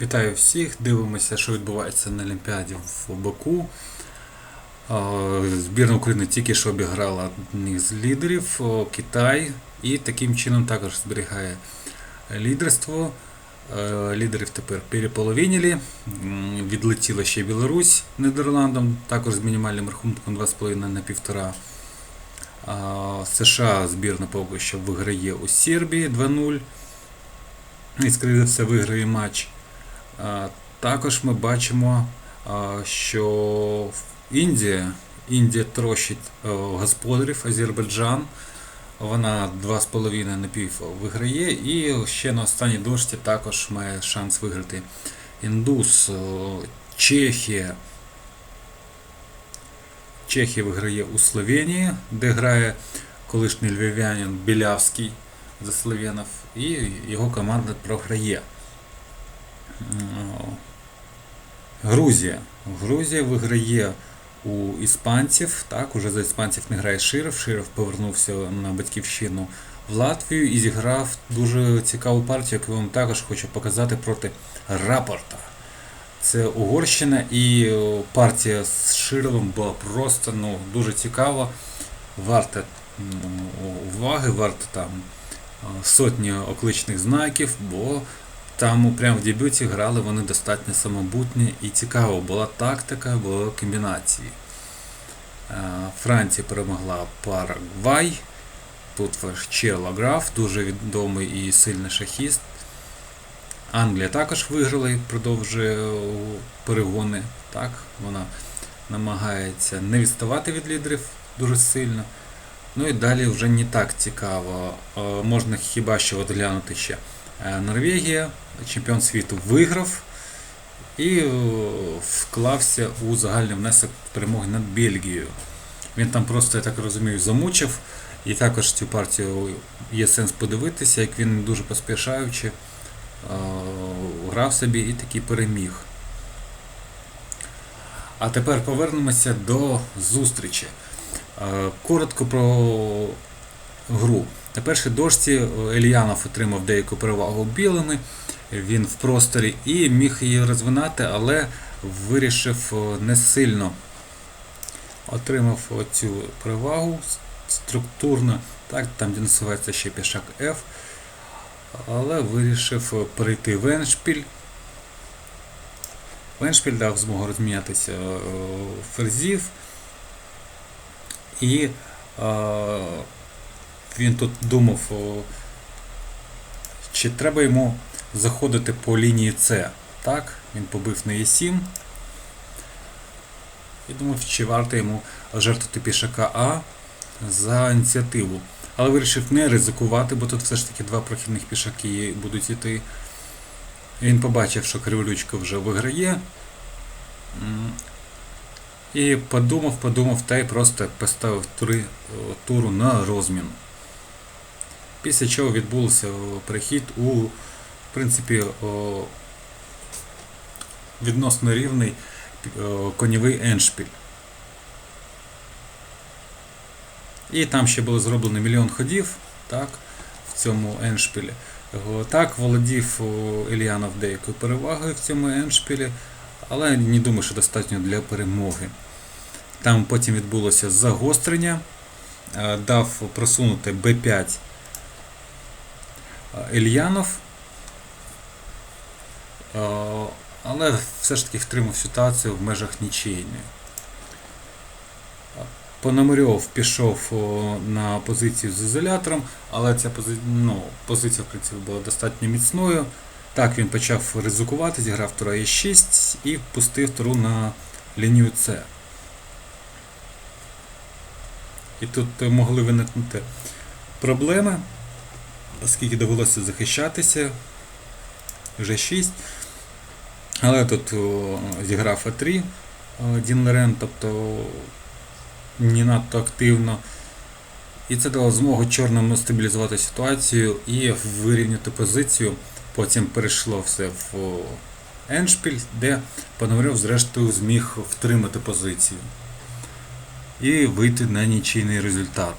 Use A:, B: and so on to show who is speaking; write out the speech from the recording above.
A: Вітаю всіх! Дивимося, що відбувається на Олімпіаді в Баку. Збірна України тільки що обіграла одних з лідерів Китай і таким чином також зберігає лідерство. Е, Лідерів тепер переполовинили. Відлетіла ще Білорусь Нідерландам, також з мінімальним рахунком 2,5 на 1,5. США збірна поки що виграє у Сербії 2-0. І, скоріше все, виграє матч. Також ми бачимо, що Індія, Індія трощить е, господарів Азербайджан. Вона 2,5 на пів виграє. І ще на останній дошці також має шанс виграти індус, е, Чехія. Чехія виграє у Словенії, де грає колишній львів'янин Білявський за Словенів, і його команда програє. М, Грузія. Грузія виграє у іспанців. Так, уже за іспанців не грає Широв. Широв повернувся на батьківщину в Латвію і зіграв дуже цікаву партію, яку я вам також хочу показати проти рапорта. Це Угорщина і партія з Шировим була просто ну, дуже цікава. Варта уваги, варта там е, сотні окличних знаків, бо там прямо в дебюті грали вони достатньо самобутні і цікаво. Була тактика, були комбінації. Е, Франція перемогла Парагвай. Тут Черла Граф, дуже відомий і сильний шахіст. Англія також виграла і продовжує е, перегони. Так, вона намагається не відставати від лідерів дуже сильно. Ну і далі вже не так цікаво. Е, Можна хіба що от глянути ще. Норвегія, чемпіон світу, виграв і е, вклався у загальний внесок перемоги над Бельгією. Він там просто, я так розумію, замучив. І також цю партію є сенс подивитися, як він дуже поспішаючи е, грав собі і таки переміг. А тепер повернемося до зустрічі. Е, Коротко про гру. На першій дошці е, Ельянов отримав деяку перевагу білими. Він в просторі і міг її розвинати, але вирішив е, не сильно отримав цю перевагу структурно, так, там де насувається ще пішак F, але вирішив перейти в Еншпіль. Еншпіль дав змогу розмінятися е, ферзів. І е, він тут думав, чи треба йому заходити по лінії С. Так, він побив на Е7. І думав, чи варто йому жертвувати пішака А за ініціативу. Але вирішив не ризикувати, бо тут все ж таки два прохідних пішаки будуть йти. Він побачив, що криволючка вже виграє. І подумав, подумав та й просто поставив тури, о, туру на розмін після чого відбувся е, перехід у в принципі, е, відносно рівний е, конєвий еншпіль. І там ще було зроблено мільйон ходів так, в цьому еншпілі. Так, володів Ільянов деякою перевагою в цьому еншпілі, але не думаю, що достатньо для перемоги. Там потім відбулося загострення, дав просунути b 5 Ельянов. Але все ж таки втримав ситуацію в межах нічийної. Пономарьов пішов на позицію з ізолятором, але ця пози... ну, позиція в принципі, була достатньо міцною. Так, він почав ризикувати, зіграв тура е 6 і впустив тру на лінію С. І тут е, могли виникнути проблеми оскільки довелося захищатися. Вже 6. Але тут о, зіграв А3 о, Дін Лерен, тобто не надто активно. І це дало змогу чорному стабілізувати ситуацію і вирівняти позицію. Потім перейшло все в Еншпіль, де Пономарьов зрештою зміг втримати позицію і вийти на нічийний результат.